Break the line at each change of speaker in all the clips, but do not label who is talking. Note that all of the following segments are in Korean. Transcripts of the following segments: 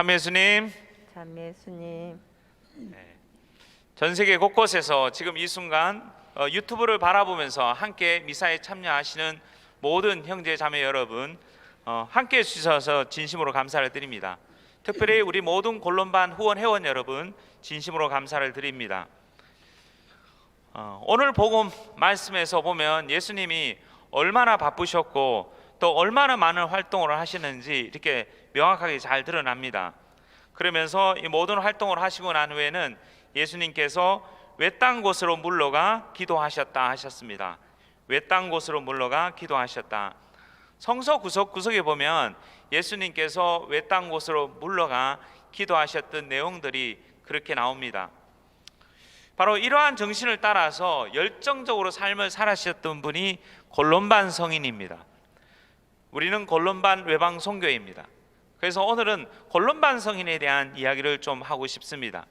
참예수님,
참 예수님
전 세계 곳곳에서 지금 이 순간 어, 유튜브를 바라보면서 함께 미사에 참여하시는 모든 형제 자매 여러분 어, 함께 해주셔서 진심으로 감사를 드립니다. 특별히 우리 모든 골론반 후원 회원 여러분 진심으로 감사를 드립니다. 어, 오늘 복음 말씀에서 보면 예수님이 얼마나 바쁘셨고 또 얼마나 많은 활동을 하시는지 이렇게 명확하게 잘 드러납니다. 그러면서 이 모든 활동을 하시고 난 후에는 예수님께서 외딴 곳으로 물러가 기도하셨다 하셨습니다. 외딴 곳으로 물러가 기도하셨다. 성서 구석구석에 보면 예수님께서 외딴 곳으로 물러가 기도하셨던 내용들이 그렇게 나옵니다. 바로 이러한 정신을 따라서 열정적으로 삶을 살아셨던 분이 골론반 성인입니다. 우리는 골론반 외방 선교회입니다. 그래서 오늘은 골론반 성인에 대한 이야기를 좀 하고 싶습니다.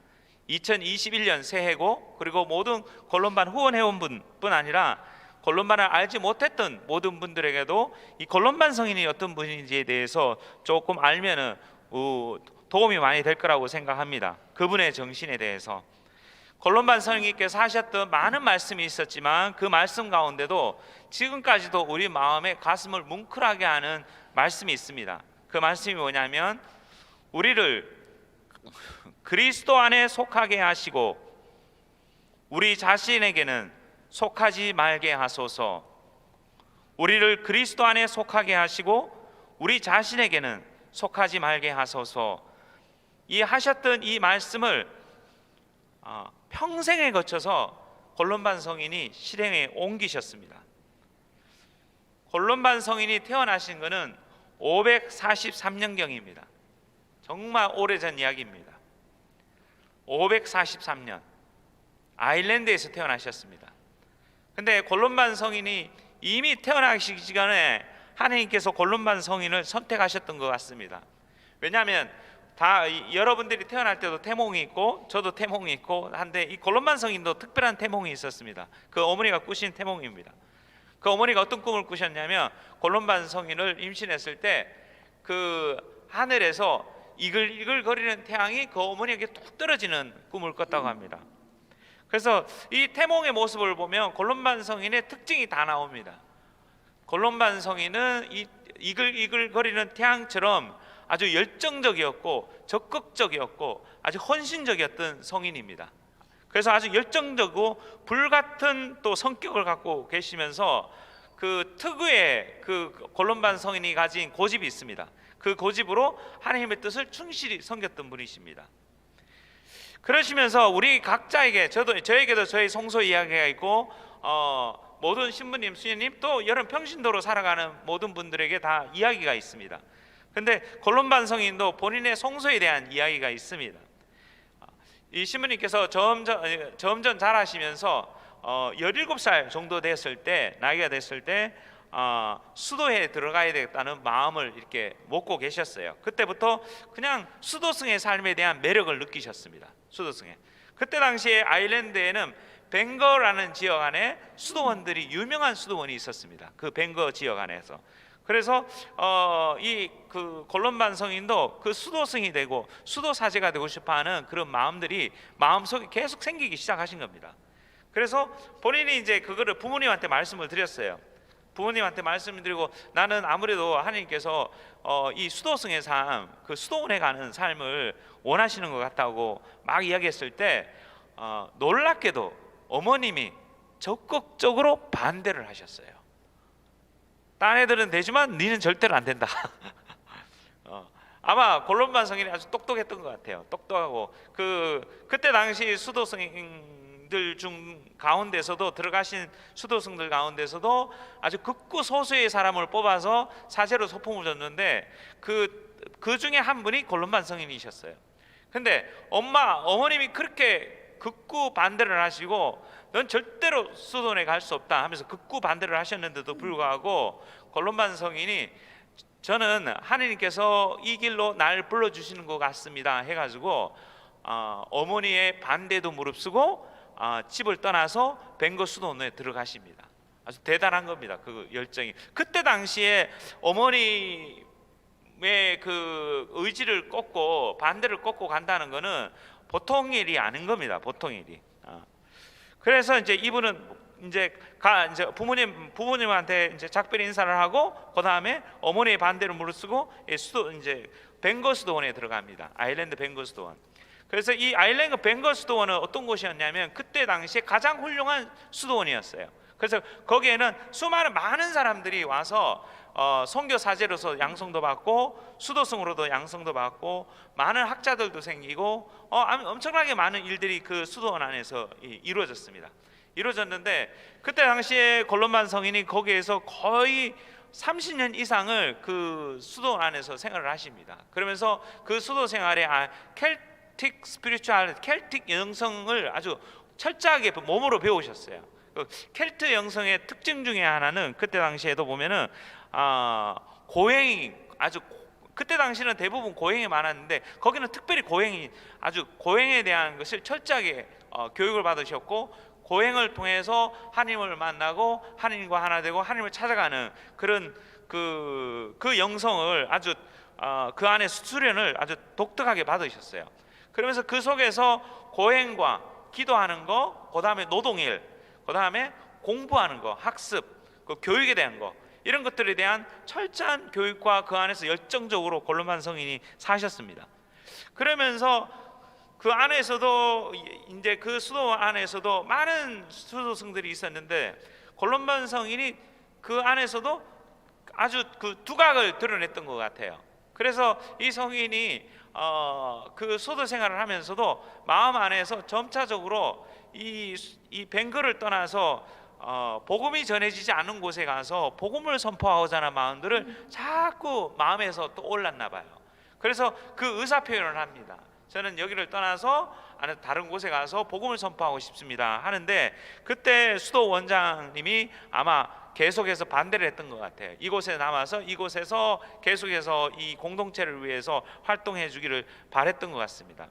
2021년 새해고 그리고 모든 골론반 후원 회원분뿐 아니라 골론반을 알지 못했던 모든 분들에게도 이 골론반 성인이 어떤 분인지에 대해서 조금 알면은 어, 도움이 많이 될 거라고 생각합니다. 그분의 정신에 대해서 골론반 성인께서 하셨던 많은 말씀이 있었지만 그 말씀 가운데도 지금까지도 우리 마음에 가슴을 뭉클하게 하는 말씀이 있습니다. 그 말씀이 뭐냐면 우리를 그리스도 안에 속하게 하시고 우리 자신에게는 속하지 말게 하소서. 우리를 그리스도 안에 속하게 하시고 우리 자신에게는 속하지 말게 하소서. 이 하셨던 이 말씀을 어, 평생에 거쳐서 골론반 성인이 실행에 옮기셨습니다. 골론반 성인이 태어나신 것은 543년경입니다. 정말 오래전 이야기입니다. 543년 아일랜드에서 태어나셨습니다. 근데 골론반 성인이 이미 태어나시기 전에 하나님께서 골론반 성인을 선택하셨던 것 같습니다. 왜냐하면 다 이- 여러분들이 태어날 때도 태몽이 있고 저도 태몽이 있고 한데 이 골론반 성인도 특별한 태몽이 있었습니다. 그 어머니가 꾸신 태몽입니다. 그 어머니가 어떤 꿈을 꾸셨냐면 골론반 성인을 임신했을 때 그 하늘에서 이글이글 거리는 태양이 그 어머니에게 뚝 떨어지는 꿈을 꿨다고 합니다. 그래서 이 태몽의 모습을 보면 골론반 성인의 특징이 다 나옵니다. 골론반 성인은 이 이글이글 거리는 태양처럼 아주 열정적이었고 적극적이었고 아주 헌신적이었던 성인입니다. 그래서 아주 열정적이고 불같은 또 성격을 갖고 계시면서 그 특유의 그 골론반 성인이 가진 고집이 있습니다. 그 고집으로 하나님의 뜻을 충실히 섬겼던 분이십니다. 그러시면서 우리 각자에게 저도 저에게도 저희 성소 이야기가 있고 어, 모든 신부님, 수녀님 또 여러 평신도로 살아가는 모든 분들에게 다 이야기가 있습니다. 근데 골론반 성인도 본인의 성소에 대한 이야기가 있습니다. 이 신부님께서 점점 어, 점점 자라시면서 어, 17살 정도 됐을 때 나이가 됐을 때 어, 수도에 들어가야 되겠다는 마음을 이렇게 먹고 계셨어요. 그때부터 그냥 수도승의 삶에 대한 매력을 느끼셨습니다. 수도승에. 그때 당시에 아일랜드에는 벵거라는 지역 안에 수도원들이 유명한 수도원이 있었습니다. 그 벵거 지역 안에서. 그래서 어, 이그 골론반 성인도 그 수도승이 되고 수도 사제가 되고 싶어하는 그런 마음들이 마음속에 계속 생기기 시작하신 겁니다. 그래서 본인이 이제 그거를 부모님한테 말씀을 드렸어요. 부모님한테 말씀을 드리고 나는 아무래도 하나님께서 어, 이 수도승의 삶, 그 수도원에 가는 삶을 원하시는 것 같다고 막 이야기했을 때 어, 놀랍게도 어머님이 적극적으로 반대를 하셨어요. 딴 애들은 되지만 니는 절대로 안 된다. 어, 아마 골론반 성인이 아주 똑똑했던 것 같아요. 똑똑하고 그 그때 당시 수도승들 중 가운데서도 들어가신 수도승들 가운데서도 아주 극구 소수의 사람을 뽑아서 사제로 소풍을 줬는데 그 그 중에 한 분이 골론반 성인이셨어요. 근데 엄마 어머님이 그렇게 극구 반대를 하시고 넌 절대로 수도원에 갈 수 없다 하면서 극구 반대를 하셨는데도 불구하고 골론반 성인이 저는 하나님께서 이 길로 날 불러 주시는 것 같습니다 해가지고 어, 어머니의 반대도 무릅쓰고 어, 집을 떠나서 벵거 수도원에 들어가십니다. 아주 대단한 겁니다. 그 열정이 그때 당시에 어머니 그 의지를 꺾고 반대를 꺾고 간다는 거는 보통 일이 아닌 겁니다. 보통 일이. 아. 그래서 이제 이분은 이제 가 이제 부모님 부모님한테 이제 작별 인사를 하고 그 다음에 어머니의 반대를 무릅쓰고 이 수도 이제 벵거스도원에 들어갑니다. 아일랜드 벵거스도원. 그래서 이 아일랜드 벵거스도원은 어떤 곳이었냐면 그때 당시에 가장 훌륭한 수도원이었어요. 그래서 거기에는 수많은 많은 사람들이 와서 어, 선교 사제로서 양성도 받고 수도승으로도 양성도 받고 많은 학자들도 생기고 어, 엄청나게 많은 일들이 그 수도원 안에서 이- 이루어졌습니다. 이루어졌는데 그때 당시에 골론반 성인이 거기에서 거의 30년 이상을 그 수도 안에서 생활을 하십니다. 그러면서 그 수도 생활에 아, 켈틱 스피리추얼, 켈틱 영성을 아주 철저하게 몸으로 배우셨어요. 그 켈트 영성의 특징 중에 하나는 그때 당시에도 보면은 아, 고행이 아주 고- 그때 당시는 대부분 고행이 많았는데 거기는 특별히 고행이 아주 고행에 대한 것을 철저하게 어, 교육을 받으셨고 고행을 통해서 하나님을 만나고 하나님과 하나 되고 하나님을 찾아가는 그런 그, 그 영성을 아주 어, 그 안에 수련을 아주 독특하게 받으셨어요. 그러면서 그 속에서 고행과 기도하는 거, 그 다음에 노동일, 그 다음에 공부하는 거, 학습, 그 교육에 대한 거 이런 것들에 대한 철저한 교육과 그 안에서 열정적으로 골로만 성인이 사셨습니다. 그러면서 그 안에서도 이제 그 수도 안에서도 많은 수도승들이 있었는데 골론반 성인이 그 안에서도 아주 그 두각을 드러냈던 것 같아요. 그래서 이 성인이 어, 그 수도 생활을 하면서도 마음 안에서 점차적으로 이, 이 벵거를 떠나서 어, 복음이 전해지지 않는 곳에 가서 복음을 선포하고자 하는 마음들을 자꾸 마음에서 또 올랐나 봐요. 그래서 그 의사 표현을 합니다. 저는 여기를 떠나서 다른 곳에 가서 복음을 선포하고 싶습니다. 하는데 그때 수도 원장님이 아마 계속해서 반대를 했던 것 같아요. 이곳에 남아서 이곳에서 계속해서 이 공동체를 위해서 활동해 주기를 바랬던 것 같습니다.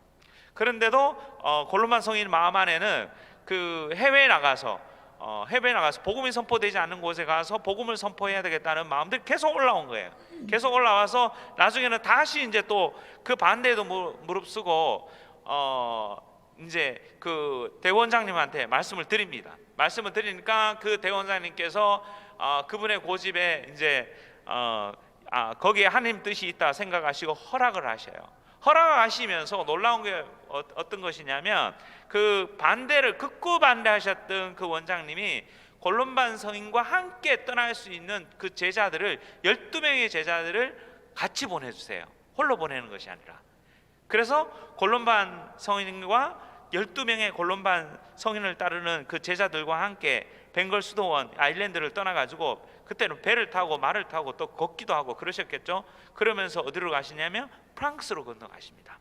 그런데도 어, 골로만 성인 마음 안에는 그 해외에 나가서 어, 해외에 나가서 복음이 선포되지 않는 곳에 가서 복음을 선포해야 되겠다는 마음들이 계속 올라온 거예요. 계속 올라와서 나중에는 다시 이제 또 그 반대에도 무- 무릅쓰고 어, 이제 그 대원장님한테 말씀을 드립니다. 말씀을 드리니까 그 대원장님께서 어, 그분의 고집에 이제 어, 아, 거기에 하나님 뜻이 있다 생각하시고 허락을 하셔요. 허락하시면서 놀라운 게 어, 어떤 것이냐면 그 반대를 극구 반대하셨던 그 원장님이 골론반 성인과 함께 떠날 수 있는 그 제자들을 12명의 제자들을 같이 보내주세요. 홀로 보내는 것이 아니라. 그래서 골론반 성인과 12명의 골론반 성인을 따르는 그 제자들과 함께 벵걸 수도원 아일랜드를 떠나가지고 그때는 배를 타고 말을 타고 또 걷기도 하고 그러셨겠죠. 그러면서 어디로 가시냐면 프랑스로 건너가십니다.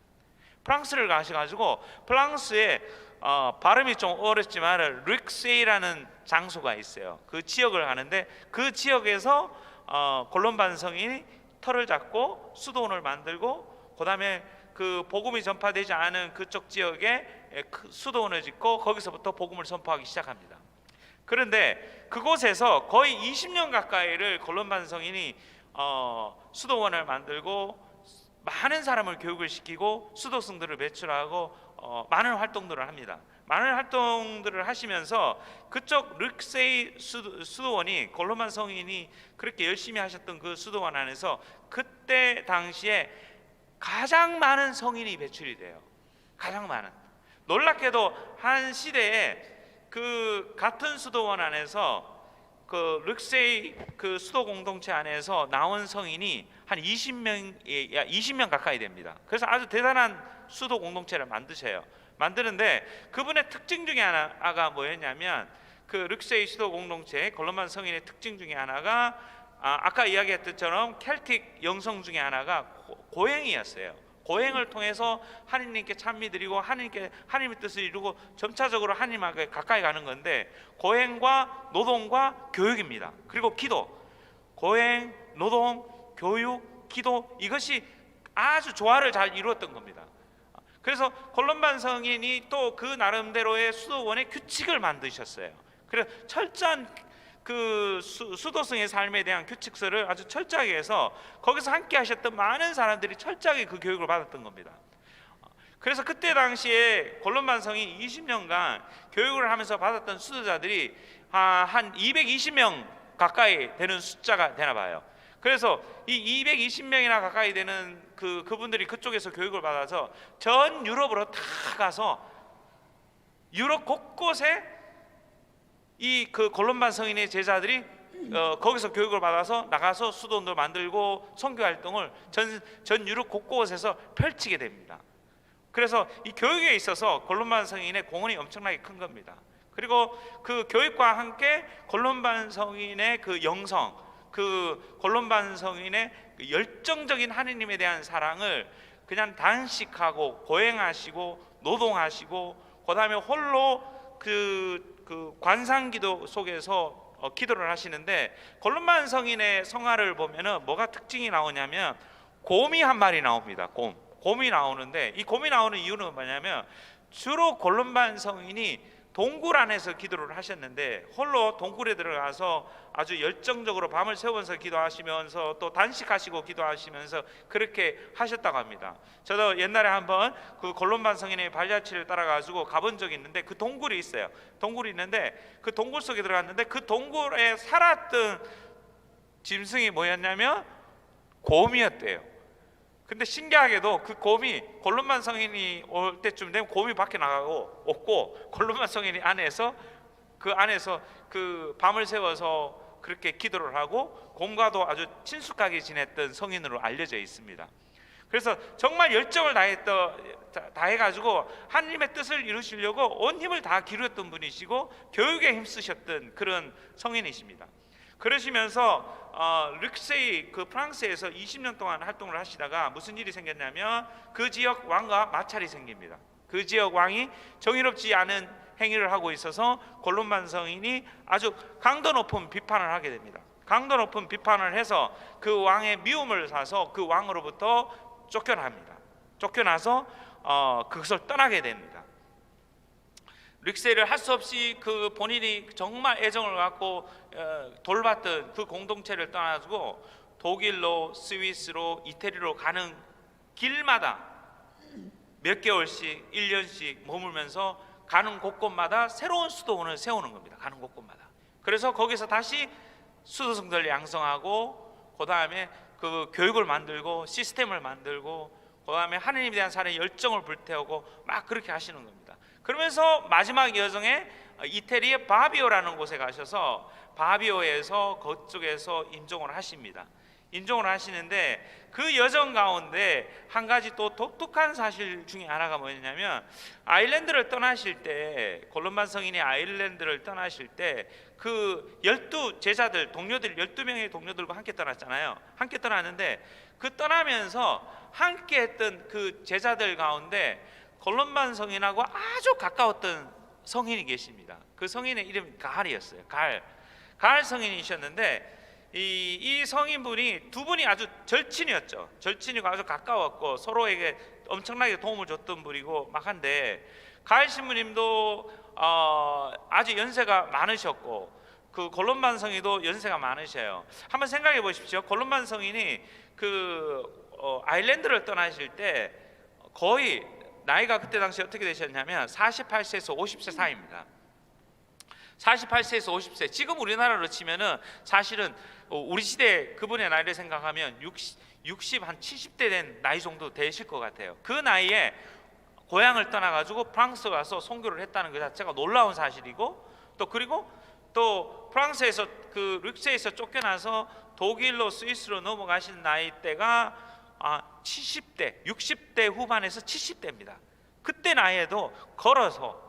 프랑스를 가셔가지고 프랑스에 어, 발음이 좀 어렵지만 릭세이라는 장소가 있어요. 그 지역을 가는데 그 지역에서 어, 골론반 성인이 터를 잡고 수도원을 만들고 그다음에 그 복음이 전파되지 않은 그쪽 지역에 그 수도원을 짓고 거기서부터 복음을 선포하기 시작합니다. 그런데 그곳에서 거의 20년 가까이를 골론반 성인이 어, 수도원을 만들고 많은 사람을 교육을 시키고 수도승들을 배출하고 어, 많은 활동들을 합니다. 많은 활동들을 하시면서 그쪽 르크세이 수도, 수도 원이 골로만 성인이 그렇게 열심히 하셨던 그 수도원 안에서 그때 당시에 가장 많은 성인이 배출이 돼요. 가장 많은. 놀랍게도 한 시대에 그 같은 수도원 안에서 그 르크세이 그 수도 공동체 안에서 나온 성인이 한 20명 20명 가까이 됩니다. 그래서 아주 대단한 수도 공동체를 만드셔요. 만드는데 그분의 특징 중에 하나가 뭐였냐면 그 르크세이 수도 공동체 골로만 성인의 특징 중에 하나가 아, 아까 이야기했던처럼 켈틱 영성 중에 하나가 고, 고행이었어요. 고행을 통해서 하나님께 찬미드리고 하나님께 하나님의 뜻을 이루고 점차적으로 하나님하고 가까이 가는 건데 고행과 노동과 교육입니다. 그리고 기도. 고행, 노동, 교육, 기도 이것이 아주 조화를 잘 이루었던 겁니다. 그래서 콜롬반 성인이 또 그 나름대로의 수도원의 규칙을 만드셨어요. 그래서 철저한 그 수, 수도승의 삶에 대한 규칙서를 아주 철저하게 해서 거기서 함께 하셨던 많은 사람들이 철저하게 그 교육을 받았던 겁니다. 그래서 그때 당시에 골론반성이 20년간 교육을 하면서 받았던 수도자들이 아, 한 220명 가까이 되는 숫자가 되나 봐요. 그래서 이 220명이나 가까이 되는 그 그분들이 그쪽에서 교육을 받아서 전 유럽으로 다 가서 유럽 곳곳에 이 그 골론반 성인의 제자들이 어, 거기서 교육을 받아서 나가서 수도원들 만들고 선교 활동을 전, 전 유럽 곳곳에서 펼치게 됩니다. 그래서 이 교육에 있어서 골론반 성인의 공헌이 엄청나게 큰 겁니다. 그리고 그 교육과 함께 골론반 성인의 그 영성, 그 골론반 성인의 그 열정적인 하느님에 대한 사랑을 그냥 단식하고 고행하시고 노동하시고 그다음에 홀로 그, 그 관상기도 속에서 어, 기도를 하시는데 골론반 성인의 성화를 보면은 뭐가 특징이 나오냐면 곰이 한 마리 나옵니다. 곰. 곰이 나오는데 이 곰이 나오는 이유는 뭐냐면 주로 골론반 성인이 동굴 안에서 기도를 하셨는데 홀로 동굴에 들어가서 아주 열정적으로 밤을 새우면서 기도하시면서 또 단식하시고 기도하시면서 그렇게 하셨다고 합니다. 저도 옛날에 한번 그 골론반 성인의 발자취를 따라가지고 가본 적이 있는데 그 동굴이 있어요. 동굴이 있는데 그 동굴 속에 들어갔는데 그 동굴에 살았던 짐승이 뭐였냐면 곰이었대요. 근데 신기하게도 그 곰이 골론만 성인이 올 때쯤 되면 곰이 밖에 나가고 없고 골론만 성인이 안에서 그 안에서 그 밤을 새워서 그렇게 기도를 하고 곰과도 아주 친숙하게 지냈던 성인으로 알려져 있습니다. 그래서 정말 열정을 다했던 다해가지고 하나님의 뜻을 이루시려고 온 힘을 다 기울였던 분이시고 교육에 힘쓰셨던 그런 성인이십니다. 그러시면서 어, 르크세이 그 프랑스에서 20년 동안 활동을 하시다가 무슨 일이 생겼냐면 그 지역 왕과 마찰이 생깁니다. 그 지역 왕이 정의롭지 않은 행위를 하고 있어서 골론반 성인이 아주 강도 높은 비판을 하게 됩니다. 강도 높은 비판을 해서 그 왕의 미움을 사서 그 왕으로부터 쫓겨납니다. 쫓겨나서 어, 그것을 떠나게 됩니다. 릭세를 할수 없이 그 본인이 정말 애정을 갖고 어, 돌봤던 그 공동체를 떠나고 독일로 스위스로 이태리로 가는 길마다 몇 개월씩 1년씩 머물면서 가는 곳곳마다 새로운 수도원을 세우는 겁니다. 가는 곳곳마다. 그래서 거기서 다시 수도승들 양성하고 그다음에 그 교육을 만들고 시스템을 만들고 그다음에 하느님에 대한 사랑의 열정을 불태우고 막 그렇게 하시는 겁니다. 그러면서 마지막 여정에 이태리의 바비오라는 곳에 가셔서 바비오에서 그쪽에서 임종을 하십니다. 임종을 하시는데 그 여정 가운데 한 가지 또 독특한 사실 중에 하나가 뭐냐면 아일랜드를 떠나실 때 골론반 성인이 아일랜드를 떠나실 때 그 열두 제자들 동료들 열두 명의 동료들과 함께 떠났잖아요. 함께 떠났는데 그 떠나면서 함께 했던 그 제자들 가운데 골론반 성인하고 아주 가까웠던 성인이 계십니다. 그 성인의 이름이 가할이었어요. 가할. 가할 성인이셨는데 이, 이 성인분이 두 분이 아주 절친이었죠. 절친이고 아주 가까웠고 서로에게 엄청나게 도움을 줬던 분이고 막 한데 가할 신부님도 어, 아주 연세가 많으셨고 그 골론반 성인도 연세가 많으셔요. 한번 생각해 보십시오. 골론반 성인이 그 어, 아일랜드를 떠나실 때 거의 나이가 그때 당시 어떻게 되셨냐면 48세에서 50세 사이입니다. 48세에서 50세. 지금 우리나라로 치면은 사실은 어, 우리 시대 그분의 나이를 생각하면 60, 60 한 70대 된 나이 정도 되실 것 같아요. 그 나이에 고향을 떠나가지고 프랑스 가서 선교를 했다는 것 자체가 놀라운 사실이고 또 그리고 또 프랑스에서 그 룩세에서 쫓겨나서 독일로 스위스로 넘어가신 나이대가 아 70대, 60대 후반에서 70대입니다. 그때 나이에도 걸어서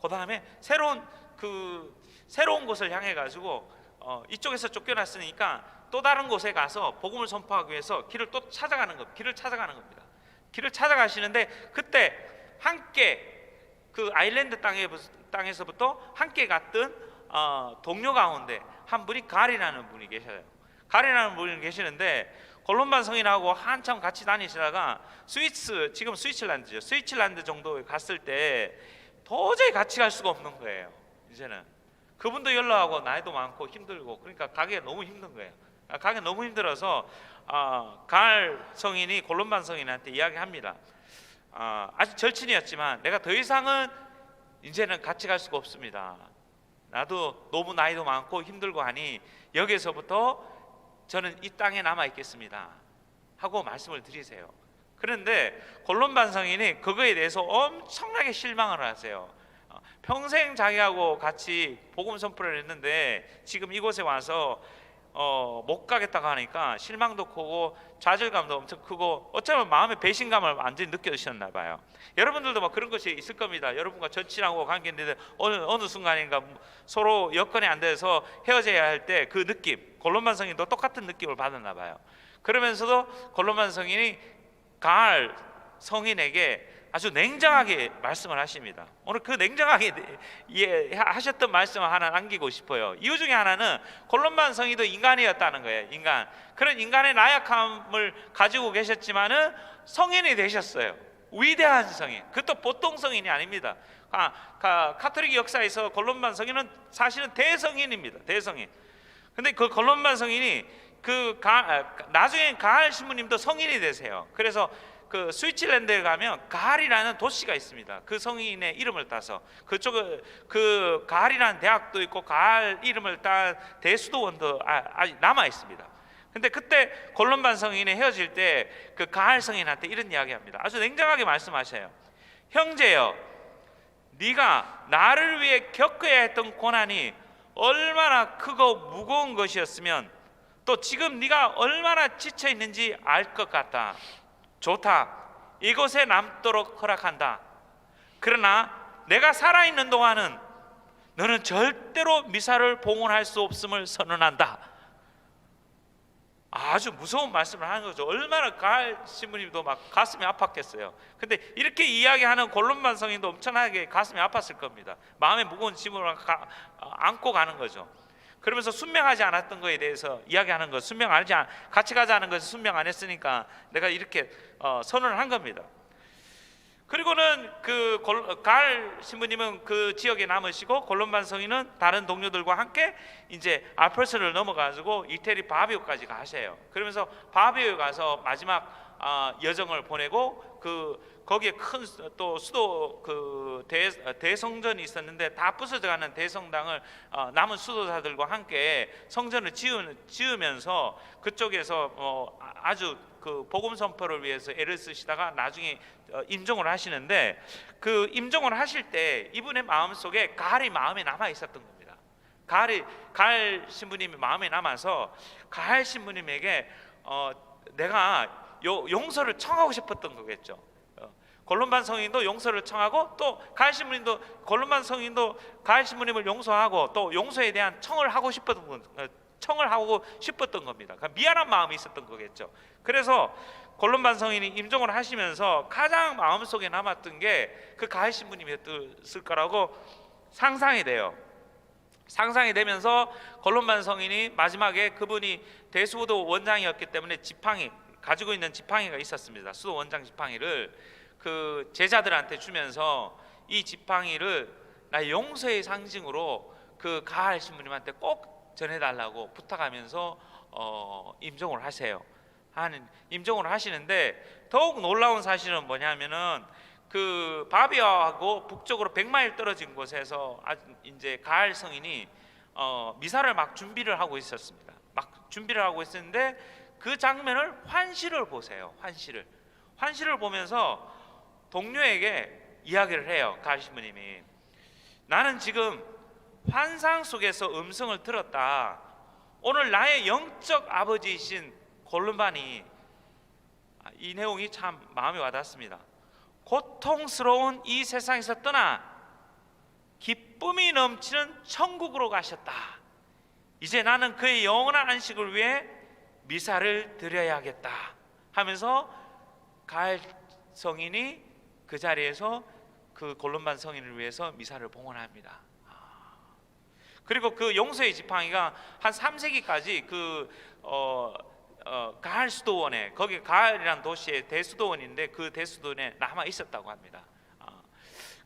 그 다음에 새로운 그 새로운 곳을 향해 가지고 어, 이쪽에서 쫓겨났으니까 또 다른 곳에 가서 복음을 선포하기 위해서 길을 또 찾아가는 것, 길을 찾아가는 겁니다. 길을 찾아가시는데 그때 함께 그 아일랜드 땅에 땅에서부터 함께 갔던 어, 동료 가운데 한 분이 가리라는 분이 계셔요. 가리라는 분이 계시는데 골론반 성인하고 한참 같이 다니시다가 스위스 지금 스위츠랜드죠. 스위츠랜드 정도에 갔을 때 도저히 같이 갈 수가 없는 거예요. 이제는 그분도 연로하고 나이도 많고 힘들고 그러니까 가기가 너무 힘든 거예요. 아, 가기 너무 힘들어서 아, 가을 성인이 골룸반 성인한테 이야기합니다. 아, 아직 절친이었지만 내가 더 이상은 이제는 같이 갈 수가 없습니다. 나도 너무 나이도 많고 힘들고 하니 여기서부터 저는 이 땅에 남아 있겠습니다. 하고 말씀을 드리세요. 그런데 골룸반 성인이 그거에 대해서 엄청나게 실망을 하세요. 어, 평생 자기하고 같이 복음 선포를 했는데 지금 이곳에 와서 어, 못 가겠다고 하니까 실망도 크고 좌절감도 엄청 크고 어쩌면 마음의 배신감을 완전히 느껴지셨나 봐요. 여러분들도 막 그런 것이 있을 겁니다. 여러분과 절친하고 관계인데 어느 어느 순간인가 서로 여건이 안 돼서 헤어져야 할 때 그 느낌, 골로만 성인도 똑같은 느낌을 받았나 봐요. 그러면서도 골로만 성인이 가을 성인에게 아주 냉정하게 말씀을 하십니다. 오늘 그 냉정하게 이해하셨던 말씀을 하나 남기고 싶어요. 이유 중에 하나는 골론반 성이도 인간이었다는 거예요. 인간. 그런 인간의 나약함을 가지고 계셨지만은 성인이 되셨어요. 위대한 성인. 그것도 보통 성인이 아닙니다. 아, 가, 카톨릭 역사에서 골론반 성인은 사실은 대성인입니다. 대성인. 근데 그 골론반 성인이 그 가, 아, 나중에 가할 신부님도 성인이 되세요. 그래서 그 스위츠랜드에 가면 가할이라는 도시가 있습니다. 그 성인의 이름을 따서 그쪽에 그 가할이라는 대학도 있고 가할 이름을 딴 대수도원도 아, 아직 남아 있습니다. 근데 그때 골론반 성인이 헤어질 때 그 가할 성인한테 이런 이야기합니다. 아주 냉정하게 말씀하셔요. 형제여, 네가 나를 위해 겪어야 했던 고난이 얼마나 크고 무거운 것이었으면 또 지금 네가 얼마나 지쳐 있는지 알 것 같다. 좋다. 이곳에 남도록 허락한다. 그러나 내가 살아 있는 동안은 너는 절대로 미사를 봉헌할 수 없음을 선언한다. 아주 무서운 말씀을 하는 거죠. 얼마나 가을 신부님도 막 가슴이 아팠겠어요. 근데 이렇게 이야기하는 골론반 성인도 엄청나게 가슴이 아팠을 겁니다. 마음에 무거운 짐을 가- 안고 가는 거죠. 그러면서 순명하지 않았던 거에 대해서 이야기하는 것, 순명하지 않, 같이 가자는 것을 순명 안 했으니까 내가 이렇게 어, 선언을 한 겁니다. 그리고는 그 골- 가을 신부님은 그 지역에 남으시고 골론반 성인은 다른 동료들과 함께 이제 알프스를 넘어가지고 이태리 바비오까지 가세요. 그러면서 바비오에 가서 마지막 아, 여정을 보내고 그 거기에 큰 또 수도 그 대, 대성전이 있었는데 다 부서져가는 대성당을 어, 남은 수도자들과 함께 성전을 지으, 지으 면서 그쪽에서 어, 아- 아주 그 복음 선포를 위해서 애를 쓰시다가 나중에 어, 임종을 하시는데 그 임종을 하실 때 이분의 마음 속에 가을이 마음에 남아 있었던 겁니다. 가을이 가을 신부님이 마음에 남아서 가을 신부님에게 어, 내가 요, 용서를 청하고 싶었던 거겠죠. 어, 골론반 성인도 용서를 청하고 또 가을 신부님도 골론반 성인도 가을 신부님을 용서하고 또 용서에 대한 청을 하고 싶었던 건- 어, 청을 하고 싶었던 겁니다. 그러니까 미안한 마음이 있었던 거겠죠. 그래서 골론 반 성인이 임종을 하시면서 가장 마음속에 남았던 게 그 가을 신부님이었을 거라고 상상이 돼요. 상상이 되면서 골론반 성인이 마지막에 그분이 대수도 원장이었기 때문에 지팡이 가지고 있는 지팡이가 있었습니다. 수도 원장 지팡이를 그 제자들한테 주면서 이 지팡이를 나 용서의 상징으로 그 가할 신부님한테 꼭 전해달라고 부탁하면서 어, 임종을 하세요. 하는 임종을 하시는데 더욱 놀라운 사실은 뭐냐면은 그 바비아하고 북쪽으로 100마일 떨어진 곳에서 아, 이제 가할 성인이 어, 미사를 막 준비를 하고 있었습니다. 막 준비를 하고 있었는데 그 장면을 환시를 보세요. 환시를 환시를 보면서 동료에게 이야기를 해요. 가할 신부님이 나는 지금 환상 속에서 음성을 들었다. 오늘 나의 영적 아버지이신 골룸반이 아, 이 내용이 참 마음에 와닿습니다. 고통스러운 이 세상에서 떠나 기쁨이 넘치는 천국으로 가셨다. 이제 나는 그의 영원한 안식을 위해 미사를 드려야겠다 하면서 가을 성인이 그 자리에서 그 골론반 성인을 위해서 미사를 봉헌합니다. 아. 그리고 그 용서의 지팡이가 한 3세기까지 그 어, 어, 가을 수도원에 거기 가을이란 도시의 대수도원인데 그 대수도원에 남아 있었다고 합니다. 아,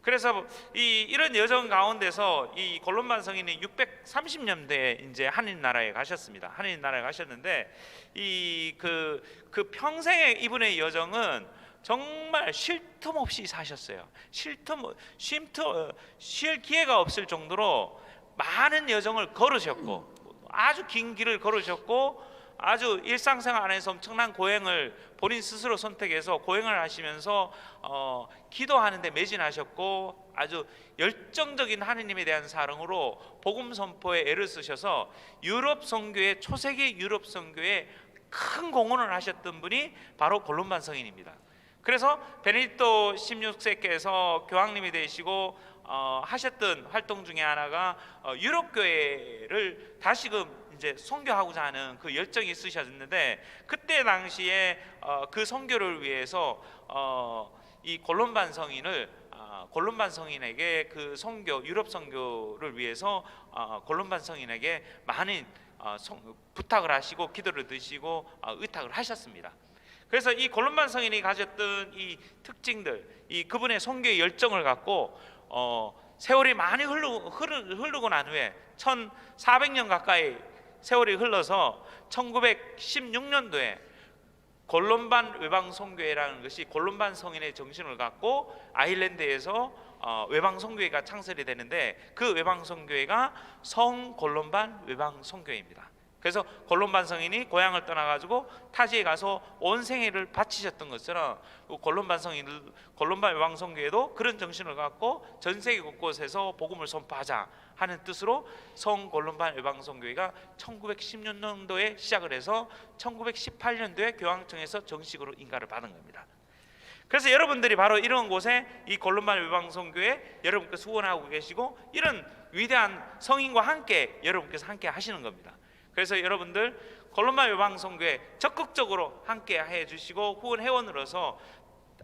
그래서 이 이런 여정 가운데서 이 골론반 성인이 630년대에 이제 한인 나라에 가셨습니다. 한인 나라에 가셨는데 이그그 평생의 이분의 여정은 정말 쉴 틈 없이 사셨어요. 쉴 틈, 쉼터, 어, 쉴 기회가 없을 정도로 많은 여정을 걸으셨고 아주 긴 길을 걸으셨고 아주 일상생활 안에서 엄청난 고행을 본인 스스로 선택해서 고행을 하시면서 어, 기도하는데 매진하셨고 아주 열정적인 하느님에 대한 사랑으로 복음 선포에 애를 쓰셔서 유럽 선교의 초세기 유럽 선교에 큰 공헌을 하셨던 분이 바로 골론반 성인입니다. 그래서 베네딕토 16세께서 교황님이 되시고 어, 하셨던 활동 중에 하나가 어, 유럽 교회를 다시금 이제 선교하고자 하는 그 열정이 있으셨는데 그때 당시에 어, 그 선교를 위해서 어, 이 골론반 성인을 아, 골론반 성인에게 그 선교 유럽 선교를 위해서 어, 골론반 성인에게 많은 어, 성- 부탁을 하시고 기도를 드시고 어, 의탁을 하셨습니다. 그래서 이 골론반 성인이 가졌던 이 특징들, 이 그분의 선교의 열정을 갖고 어, 세월이 많이 흐르고, 흐르, 흐르고 난 후에 1,400년 가까이 세월이 흘러서 1916년도에 골론반 외방 선교회라는 것이 골론반 성인의 정신을 갖고 아일랜드에서 어, 외방 선교회가 창설이 되는데 그 외방 선교회가 성 골론반 외방 선교회입니다. 그래서 골론반 성인이 고향을 떠나가지고 타지에 가서 온 생애를 바치셨던 것처럼 그 골론반 성인 골론반 외방 선교회도 그런 정신을 갖고 전 세계 곳곳에서 복음을 선포하자 하는 뜻으로 성 골론반 외방 선교회가 1910년도에 시작을 해서 1918년도에 교황청에서 정식으로 인가를 받은 겁니다. 그래서 여러분들이 바로 이런 곳에 이 골론반 외방선교회 여러분께서 후원하고 계시고 이런 위대한 성인과 함께 여러분께서 함께 하시는 겁니다. 그래서 여러분들 골론반 외방선교회 적극적으로 함께 해 주시고 후원 회원으로서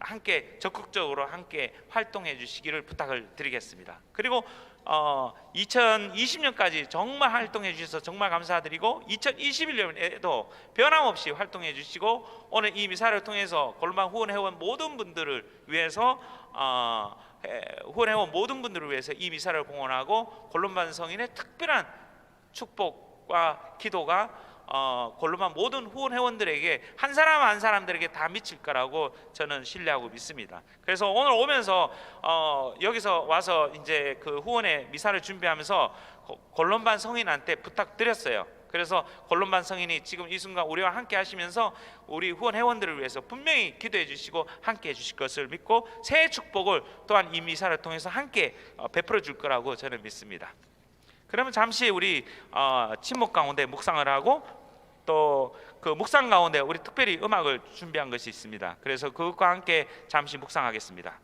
함께 적극적으로 함께 활동해 주시기를 부탁을 드리겠습니다. 그리고 어, 2020년까지 정말 활동해 주셔서 정말 감사드리고 2021년에도 변함없이 활동해 주시고 오늘 이 미사를 통해서 골반 후원 회원 모든 분들을 위해서 어, 에, 후원 회원 모든 분들을 위해서 이 미사를 공헌하고 골론반 성인의 특별한 축복 과 기도가 어, 골로만 모든 후원 회원들에게 한 사람 한 사람들에게 다 미칠 거라고 저는 신뢰하고 믿습니다. 그래서 오늘 오면서 어, 여기서 와서 이제 그 후원의 미사를 준비하면서 고- 골론반 성인한테 부탁드렸어요. 그래서 골론반 성인이 지금 이 순간 우리와 함께 하시면서 우리 후원 회원들을 위해서 분명히 기도해 주시고 함께 해 주실 것을 믿고 새해 축복을 또한 이 미사를 통해서 함께 어, 베풀어 줄 거라고 저는 믿습니다. 그러면 잠시 우리 어, 침묵 가운데 묵상을 하고 또 그 묵상 가운데 우리 특별히 음악을 준비한 것이 있습니다. 그래서 그것과 함께 잠시 묵상하겠습니다.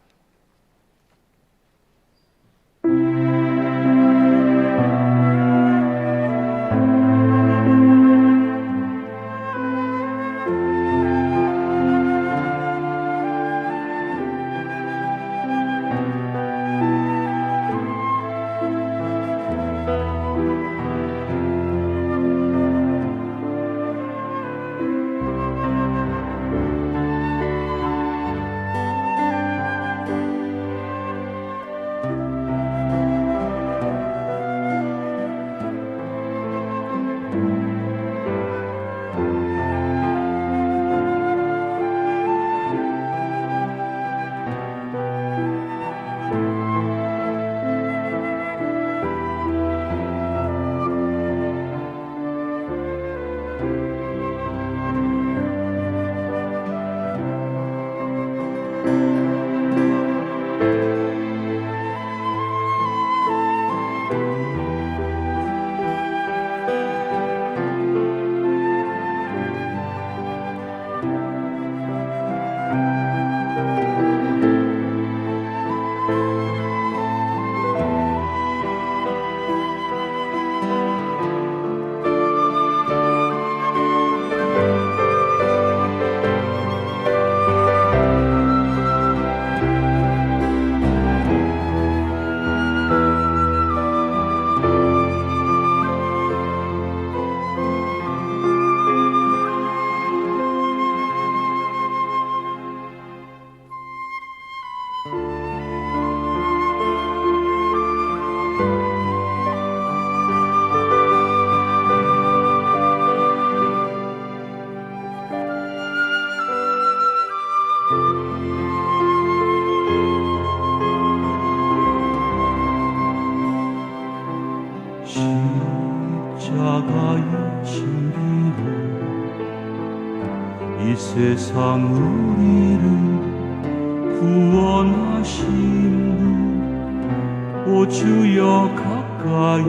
주여 가까이,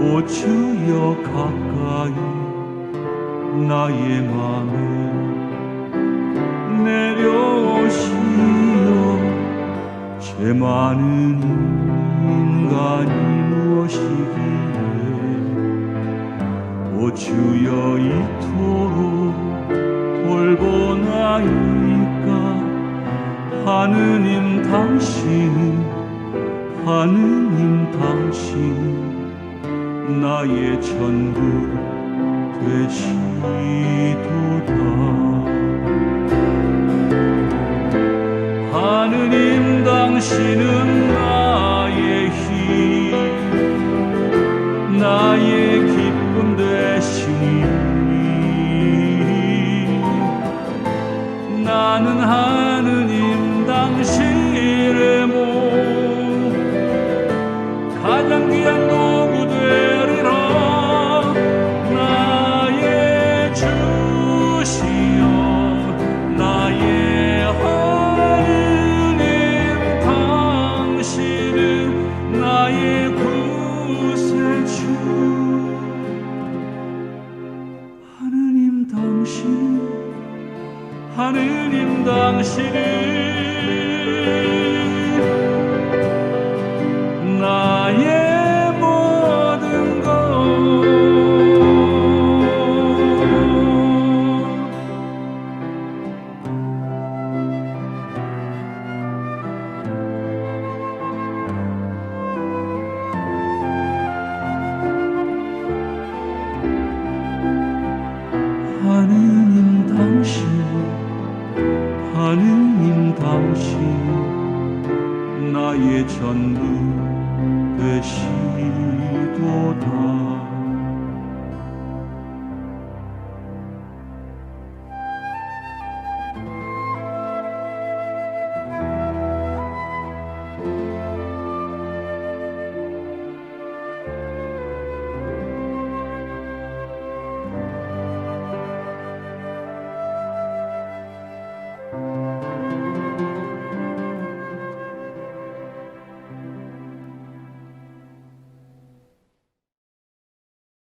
오 주여 가까이, 나의 맘에 내려오시어 죄 많은 인간이 무엇이기에 오 주여 이토록 돌보나이까 하느님 당신은 하느님 당신 나의 전부 되시도다. 하느님 당신은